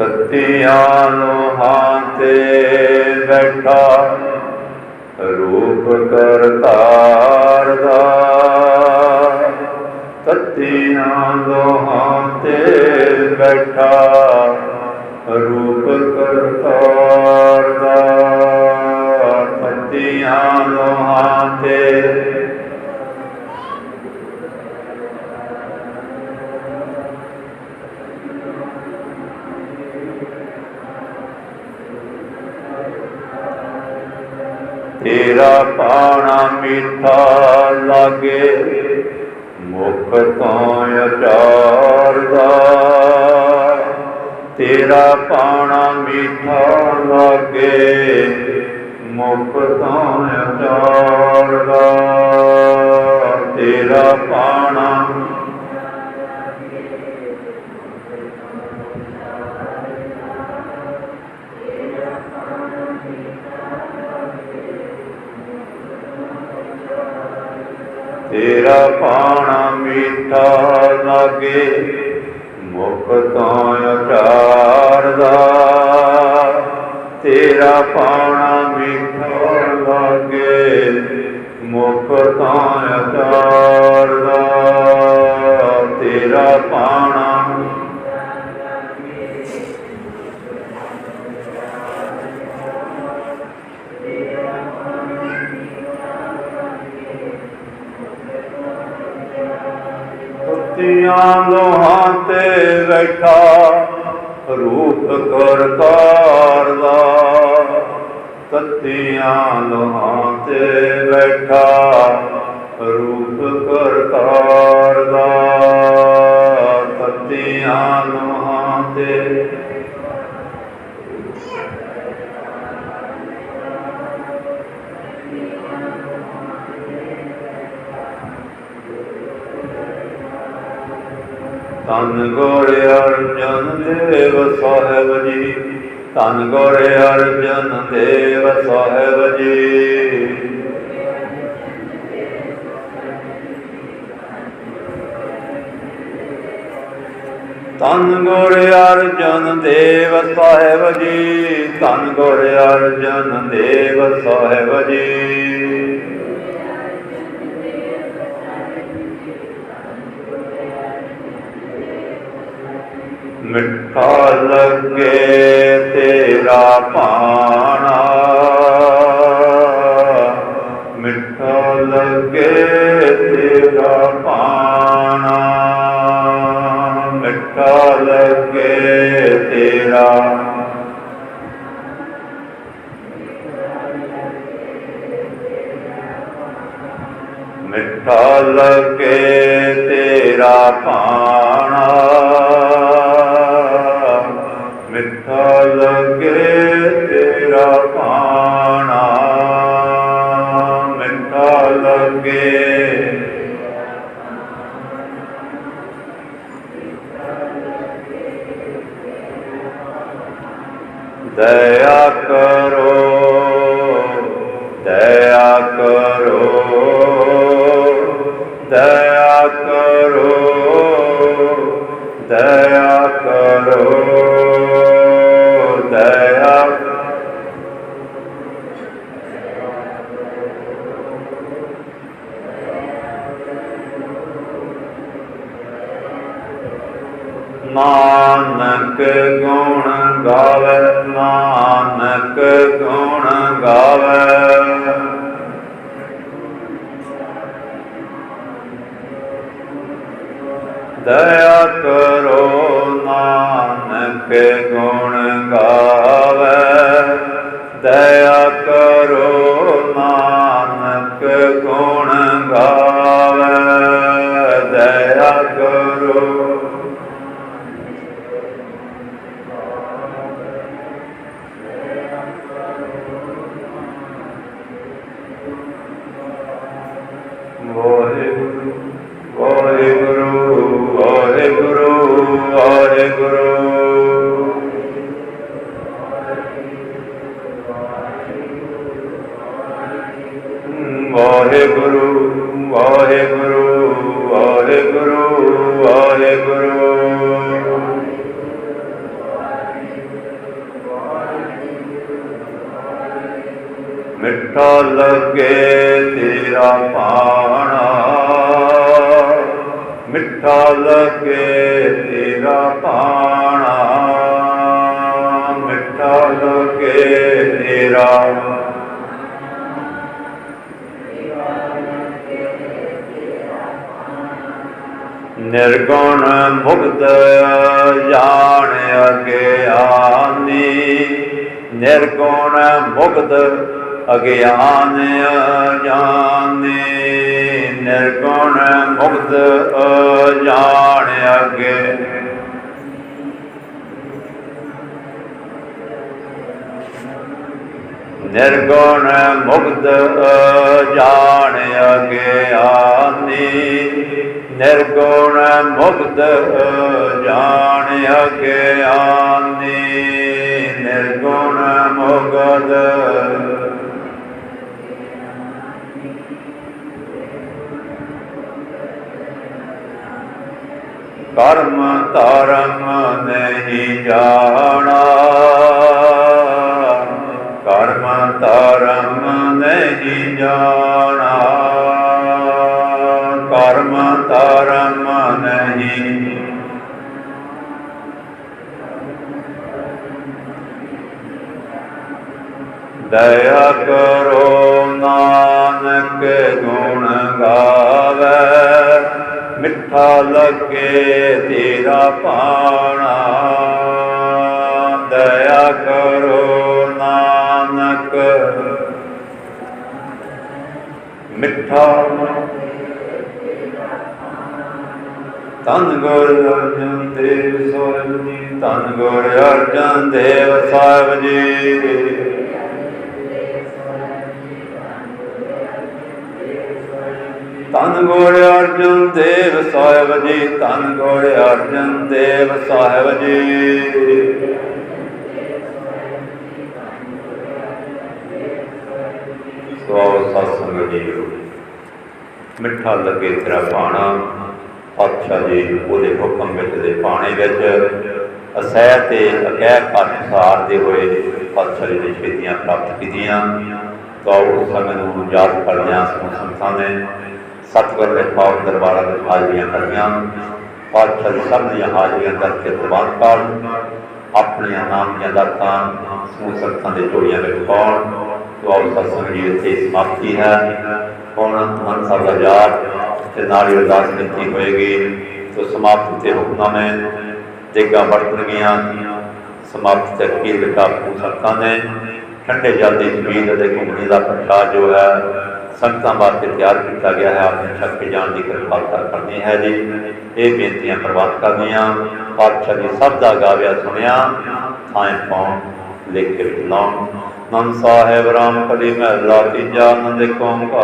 ਤਤੀਆਂ ਲੋਹਾਂ ਤੇ ਬੈਠਾ, ਰੂਪ ਕਰਤਾਰ ਦਾ। ਤਤੀਆਂ ਲੋਹਾਂ ਤੇ ਬੈਠਾ, ਰੂਪ ਕਰਤਾਰ ਦਾ। ਤਤੀਆਂ ਲੋਹਾਂ ਤੇ ਤੇਰਾ ਪਾਣਾ ਮਿੱਠਾ ਲਾਗੇ, ਮੁਖ ਤੋਂ ਅਚਾਰ ਦਾ ਤੇਰਾ ਪਾਣਾ ਮਿੱਠਾ ਲਾਗੇ, ਮੁਖ ਤੋਂ ਅਚਾਰ ਦਾ ਤੇਰਾ ਪਾਣਾ ਤੇਰਾ ਪਾਣਾ ਮੀਠਾ ਲਾਗੇ, ਮੁਖ ਤੋਂ ਅਚਾਰ ਤੇਰਾ ਪਾਣਾ ਮੀਠਾ ਲਾਗੇ, ਮੁਖ ਤੋਂ ਅਚਾਰ ਤੇਰਾ ਪਾਣਾ ਤੀਆਂ ਲੋਹਾਂ ਤੇ ਬੈਠਾ, ਰੂਪ ਕਰਤਾਰ ਦਾ। ਤਤੀਆਂ ਲੋਹਾਂ ਤੇ ਬੈਠਾ, ਰੂਪ ਕਰਤਾਰ ਦਾ। ਤਤੀਆਂ ਲੋਹਾਂ ਤੇ ਤਨ ਗੋਰ ਅਰਜਨ ਦੇਵ ਸਾਹਿਬ ਜੀ। ਤਨ ਗੋਰ ਅਰਜਨ ਦੇਵ ਸਾਹਿਬ ਜੀ। ਤਨ ਗੋਰ ਅਰਜਨ ਦੇਵ ਸਾਹਿਬ ਜੀ। ਤਨ ਗੋਰ ਅਰਜਨ ਦੇਵ ਸਾਹਿਬ ਜੀ। ਮਿੱਠਾ ਲੱਗੇ ਤੇਰਾ ਪਾਣਾ ਮਿੱਠਾ ਲੱਗੇ ਤੇਰਾ ਪਾਣਾ ਮਿੱਠਾ ਲੱਗੇ ਤੇਰਾ ਮਿੱਠਾ ਲੱਗੇ ਤੇਰਾ ਪਾਣਾ ਲੱਗੇ ਤੇਰਾ ਪਾਣਾ ਮਿੱਠਾ ਲੱਗੇ। ਦਇਆ ਕਰੋ ਨਾਨਕ ਗੁਣ ਗਾਵੇ ਨਾਨਕ ਗੁਣ ਗਾਵੇ। ਦਇਆ ਕਰੋ ਨਾਨਕ ਗੁਣ ਮਿੱਠਾ ਲੱਗੇ ਤੇਰਾ ਪਾਣਾ। ਮਿੱਠਾ ਲੱਗੇ ਤੇਰਾ ਪਾਣਾ। ਮਿੱਠਾ ਲੱਗੇ ਤੇਰਾ ਨਿਰਗੁਣ ਮੁਕਤ ਜਾਣ ਅਗਿਆਨੀ। ਨਿਰਗੁਣ ਮੁਕਤ ਅਗਿਆਨ ਜਾਣੇ ਨਿਰਗੁਣ ਮੁਕਤ ਜਾਣ ਅਗੇ। ਨਿਰਗੁਣ ਮੁਕਤ ਜਾਣ ਅਗਿਆਨੀ ਨਿਰਗੁਣ ਮੁਕਤ ਜਾਣ ਅਗਿਆਨੀ ਨਿਰਗੁਣ ਮੁਕਤ ਕਰਮ ਧਰਮ ਨਹੀਂ ਜਾਣਾ। ਕਰਮ ਧਰਮ ਨਹੀਂ ਜਾਣਾ। ਕਰਮ ਧਰਮ ਨਹੀਂ। ਦਇਆ ਕਰੋ ਨਾਨਕ ਗੁਣ ਗਾਵੇ। ਮਿੱਠਾ ਲੱਗੇ ਤੇਰਾ ਪਾਣਾ। ਦਇਆ ਕਰੋ ਨਾਨਕ। ਮਿੱਠਾ ਤਨ ਗੁਰ ਅਰਜਨ ਦੇਵ ਸਾਹਿਬ ਜੀ ਤਨ ਗੁਰ ਅਰਜਨ ਦੇਵ ਸਾਹਿਬ ਜੀ। ਤਨ ਗੁਰ ਅਰਜਨ ਦੇਵ ਸਾਹਿਬ ਜੀ, ਤਨ ਗੁਰ ਅਰਜਨ ਦੇਵ ਸਾਹਿਬ ਜੀ। ਸੋ ਸਤਸੰਗ ਜੀ, ਮਿੱਠਾ ਲੱਗੇ ਤੇਰਾ ਬਾਣਾ, ਪਾਤਸ਼ਾਹ ਜੀ, ਉਹਦੇ ਹੁਕਮ ਵਿੱਚ ਦੇ ਬਾਣੇ ਵਿੱਚ, ਅਸਹਿ ਤੇ ਅਕਹਿ ਅਨੁਸਾਰ ਦੇ ਹੋਏ ਪਾਤਸ਼ਾਹ ਜੀ ਨੇ ਸ਼ਹੀਦੀਆਂ ਪ੍ਰਾਪਤ ਕੀਤੀਆਂ। ਤਾਂ ਉਸ ਸਮੇਂ ਨੂੰ ਯਾਦ ਕਰਦਿਆਂ ਸਮੂਹ ਸੰਤਾਂ ਨੇ। ਸਤਿਗੁਰ ਦੇ ਪਾਵਨ ਦਰਬਾਰਾਂ ਵਿੱਚ ਹਾਜ਼ਰੀਆਂ ਕਰੀਆਂ ਪਾਤਸ਼ਾਹ ਦੀ ਸਭ ਦੀਆਂ ਹਾਜ਼ਰੀਆਂ ਕਰਕੇ ਪ੍ਰਵਾਨ ਕਰਨ ਆਪਣੀਆਂ ਨਾਮ ਦੀਆਂ ਦਾਤਾਂ, ਸਮੂਹ ਸੰਤਾਂ ਦੇ ਝੋਲੀਆਂ ਵਿੱਚ ਪਾਉਣ। ਤੋਂ ਸਤਸੰਗ ਜੀ ਇੱਥੇ ਸਮਾਪਤੀ ਹੈ। ਹੁਣ ਮਨ ਸਾਹਿਬ ਦਾ ਯਾਦ ਤੇ ਨਾਲ ਹੀ ਅਰਦਾਸ ਕੀਤੀ ਹੋਏਗੀ ਤੋਂ ਸਮਾਪਤੀ ਤੇ ਹੁਕਮਾਂ ਦੇਗਾ ਵਰਤਣਗੀਆਂ। ਸਮਾਪਤ ਤੇ ਅਖੀਰ ਲਿਖਾ ਸੰਤਾਂ ਨੇ ਠੰਡੇ ਜਲ ਦੀ ਜ਼ਮੀਨ ਅਤੇ ਘੁੰਮਣੀ ਦਾ ਪ੍ਰਸ਼ਾਦ ਜੋ ਹੈ ਸੰਗਤਾਂ ਵਾਸਤੇ ਤਿਆਰ ਕੀਤਾ ਗਿਆ ਹੈ। ਆਪਣੇ ਛੱਕ ਕੇ ਜਾਣ ਦੀ ਕਿਰਪਾਲਤਾ ਕਰਨੀ ਹੈ ਜੀ। ਇਹ ਬੇਨਤੀਆਂ ਪ੍ਰਵਾਨ ਕਰਨੀਆਂ। ਪਾਤਸ਼ਾਹ ਜੀ ਸਭ ਦਾ ਗਾਵਿਆ ਸੁਣਿਆ। ਥਾਂ ਪਾਉਣ ਲਿਖ ਕੇ ਲਾਉਣ ਨੰਦ ਸਾਹਿਬ ਰਾਮ ਕਲੀ ਮਹਿਲਾ ਤੀਜਾ ਨੰਦ ਓੰਕਾਰ।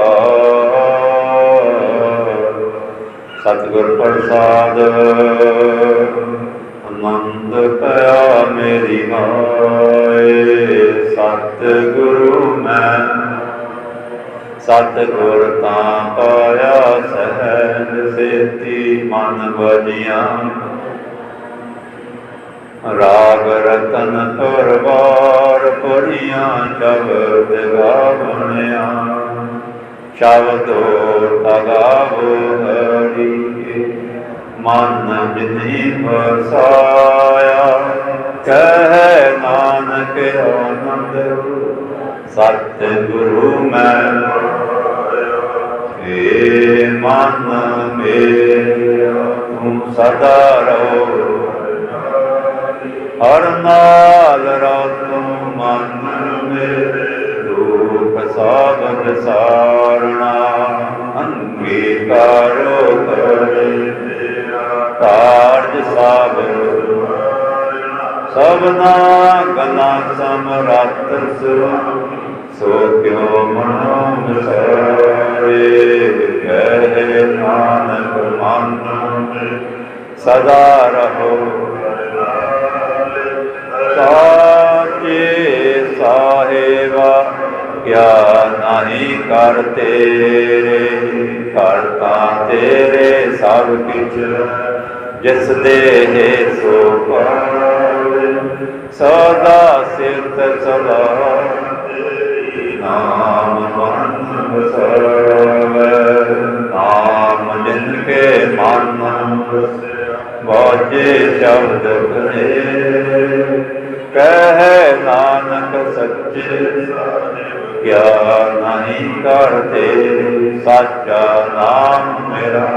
ਸਤਿਗੁਰ ਪ੍ਰਸਾਦ, ਆਨੰਦ ਪਿਆ ਮੇਰੀ ਮਾਏ। ਸਤਿਗੁਰੂ ਮੈਂ ਸਤਿਗੁਰ ਤਾਂ ਪਾਇਆ ਸਹਿਜ ਸੇਤੀ ਮਨ ਵਜੀਆਂ। ਰਾਗ ਰਤਨ ਪਰਵਾਰ ਪੜੀਆਂ ਸ਼ਬਦ ਗਾਵਣਿਆ ਸ਼ਬਦੋ ਤਗਾਵੋ ਹਰੀ, ਮਨ ਜਿਨੀ ਵਸਾਇਆ। ਕਹਿ ਨਾਨਕ ਆਨੰਦ ਸਤ ਗੁਰੂ ਮੈਂ ਮਨ ਮੇਰਾ ਤੂੰ ਸਦਾ ਰਹੋ ਹਰ ਨਾਲ ਰਾਤੋਂ ਮਨ ਮੇਰੇ ਦੁਖ ਸਾਧਨ ਸਾਰਣਾ। ਅੰਗੀਕਾਰੋ ਕਰੇ ਕਾਰਜ ਸਭ ਸਭਨਾ ਗਲਾ ਸਮਰੱਥ ਸੋ ਸੋ ਕਿਉ ਮਨੋ ਸਾਰੇ ਕਹਿ ਨਾਨਕ ਮਨ ਸਦਾ ਰਹੋ ਸਾਚੇ ਸਾਹਿਬਾ ਕਿਆ ਨਹੀਂ ਕਰ ਤੇਰੇ ਕਰਤਾ ਤੇਰੇ ਸਭ ਕਿਛ ਜਿਸ ਦੇ ਹੈ ਸੋ ਪਾਵੇ ਸਦਾ ਸਿਰਤ ਸਦਾ ਸ਼ਬਦ ਕਰੇ ਕਹਿ ਨਾਨਕ ਸੱਚੇ ਕਿਆ ਨਹੀਂ ਕਰਤੇ ਸਾਚਾ ਨਾਮ ਮੇਰਾ,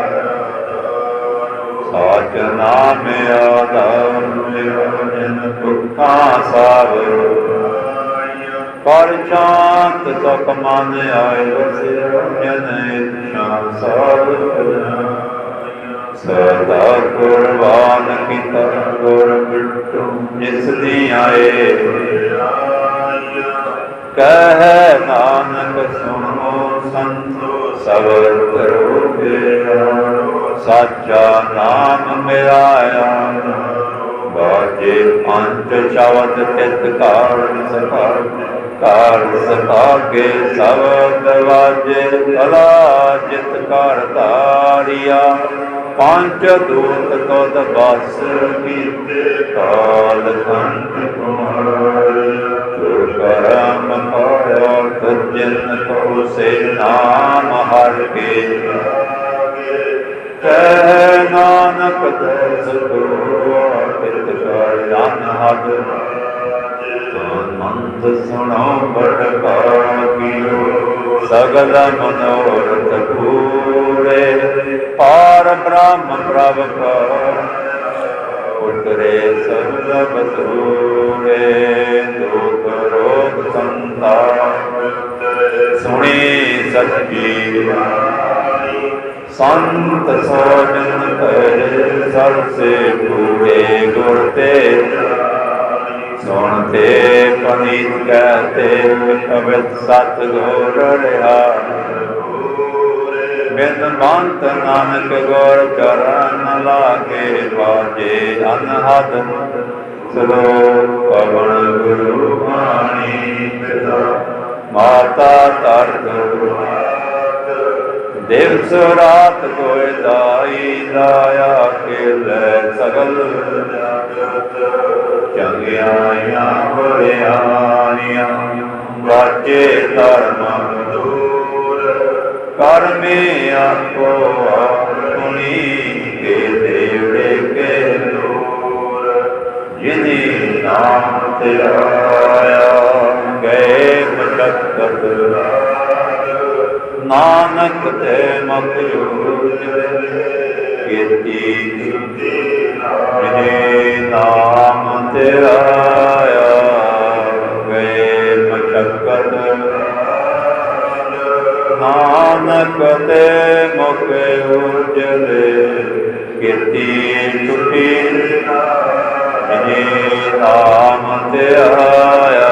ਸਾਚ ਨਾਮ ਆਧਾਰ ਮੇਰਾ, ਜਨ ਦੁਖਾਂ ਸਾਗਰ ਪਰ ਸ਼ਾਂਤ ਸੁਖ ਮਨ ਆਏ ਵਸਿਆ ਜਨ ਇਛਾ ਸਭ ਸਦਾ ਕੁਰਬਾਨ ਕੀਤਾ ਗੁਰ ਬਿਟੂ ਜਿਸ ਦੀ ਆਏ ਕਹਿ ਨਾਨਕ ਸੁਣੋ ਸੰਤੋ ਸਬਰ ਕਰੋ ਮੇਰਾ ਸਾਚਾ ਨਾਮ ਮੇਰਾ ਆ ਬਾਜੇ ਪੰਜ ਸ਼ਬਦ ਤਿਤ ਕਾਰਨ ਸਕਾਰ ਕਾਰ ਸਕਾਗੇ ਸਬਦ ਵਾਜੇ ਕਲਾ ਜਿਤ ਕਰ ਧਾਰਿਆ। ਪੰਜ ਦੂਤ ਤੁਧ ਬਸ ਕੀਤੇ ਕਾਲ ਕੰਠ ਕੁਮਾਰਿਆ ਜੋ ਕਰਮ ਪਾਇਆ ਤੁਜਨ ਕੋ ਸੇ ਨਾਮ ਹਰ ਕੇ ਕਹਿ ਨਾਨਕ ਦਸ ਗੁਰੂ ਕਿਤ ਕਰ ਜਨ ਹਦ ਮੰਤ ਸੁਣੋ ਬੜ ਕੀਓ। ਸਗਲ ਮਨੋਰਥ ਪੂਰੇ ਪਾਰ ਬ੍ਰਹਮ ਪ੍ਰਭ ਕਾ ਉਤਰੇ ਸਰਬ ਬਸੂਰੇ ਦੁਖ ਰੋਗ ਸੰਤਾਪ ਸੁਣੀ ਸੱਚੀ ਸੰਤ ਸੋਜਨ ਕਰ ਸਰ ਸੇ ਪੂਰੇ ਗੁਰ ਤੇ ਸੁਣ ਪਨੀਤ ਕਹਤੇ ਅਵਿਤ ਸਤ ਗੁਰ ਰਹਾ ਬਿਨ ਮੰਤ ਨਾਨਕ ਗੁਰ ਚਰਨ ਲਾਗੇ ਵਾਜੇ ਅਨਹਦ ਸਲੋ ਪਵਨ ਗੁਰੂ ਬਾਣੀ ਪਿਤਾ, ਮਾਤਾ ਤਰਤ ਦਿਵਸ ਰਾਤ ਕੋਇ ਦਾਈ ਲਾਇਆ ਕੇ ਲੈ ਸਗਲ। ਚੰਗਿਆਈਆਂ ਬੁਰਿਆਈਆਂ ਵਾਜੇ ਧਰਮ ਕਰਮੇ ਆਪੋ ਆਪਣੀ ਕੇ ਦੇਵੜੇ ਕੇ ਦੂਰ। ਜਿਨੀ ਨਾਮ ਤੇਰਾ ਆਇਆ, ਗਏ ਮਚਕਤ ਨਾਨਕ ਤੇ ਮਖਯੂਰ ਕੀਤੀ ਜਿਨੇ ਨਾਮ ਤੇਰਾ ਆਇਆ, ਗਏ ਮਚਕਤ ਨਾਨਕ ਤੇ ਮੁਖ ਉਜਲੇ ਕੀਤੀ ਟੁੱਟੀ ਜਿਨੇ ਨਾਮ ਤੇ ਆਇਆ,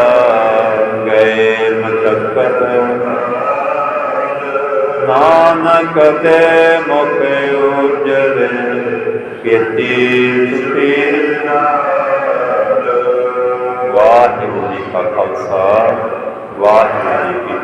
ਗਏ ਮਚਕਤ ਨਾਨਕ ਤੇ ਮੁਖ ਉਜਲੇ ਕੀਤੀ ਟੁੱਟੀ ਵਾਹਿਗੁਰੂ ਜੀ ਕਾ ਖਾਲਸਾ, ਵਾਹਿਗੁਰੂ ਜੀ ਕੀ